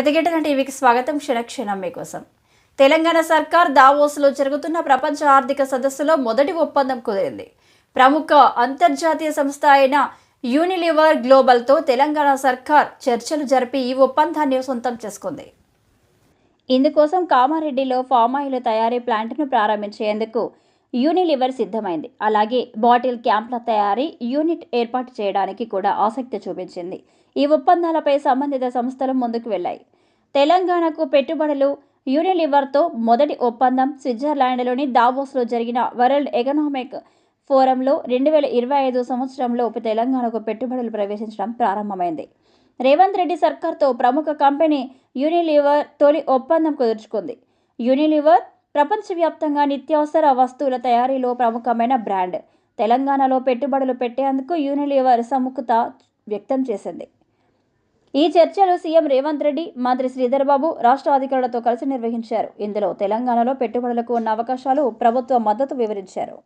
ప్రతిఘటన టీవీకి స్వాగతం క్షణక్షణం మీకోసం. తెలంగాణ సర్కార్ దావోస్లో జరుగుతున్న ప్రపంచ ఆర్థిక సదస్సులో మొదటి ఒప్పందం కుదిరింది. ప్రముఖ అంతర్జాతీయ సంస్థ అయిన యూనిలివర్ గ్లోబల్తో తెలంగాణ సర్కార్ చర్చలు జరిపి ఈ ఒప్పందాన్ని సొంతం చేసుకుంది. ఇందుకోసం కామారెడ్డిలో ఫామాయిల్ తయారీ ప్లాంట్ను ప్రారంభించేందుకు యూనిలివర్ సిద్ధమైంది. అలాగే బాటిల్ క్యాంప్ల తయారీ యూనిట్ ఏర్పాటు చేయడానికి కూడా ఆసక్తి చూపించింది. ఈ ఒప్పందాలపై సంబంధిత సంస్థలు ముందుకు వెళ్ళాయి. తెలంగాణకు పెట్టుబడులు యూనిలివర్తో మొదటి ఒప్పందం స్విట్జర్లాండ్లోని దావోస్లో జరిగిన వరల్డ్ ఎకనామిక్ ఫోరంలో రెండు వేల ఇరవై ఐదు సంవత్సరంలో తెలంగాణకు పెట్టుబడులు ప్రవేశించడం ప్రారంభమైంది. రేవంత్ రెడ్డి సర్కార్తో ప్రముఖ కంపెనీ యూనిలివర్ తొలి ఒప్పందం కుదుర్చుకుంది. యూనిలివర్ ప్రపంచవ్యాప్తంగా నిత్యావసర వస్తువుల తయారీలో ప్రముఖమైన బ్రాండ్. తెలంగాణలో పెట్టుబడులు పెట్టేందుకు యూనిలివర్ సముఖత వ్యక్తం చేసింది. ఈ చర్చలు సీఎం రేవంత్ రెడ్డి మంత్రి శ్రీధర్ బాబు రాష్ట్ర అధికారులతో కలిసి నిర్వహించారు. ఇందులో తెలంగాణలో పెట్టుబడులకు ఉన్న అవకాశాలు ప్రభుత్వ మద్దతు వివరించారు.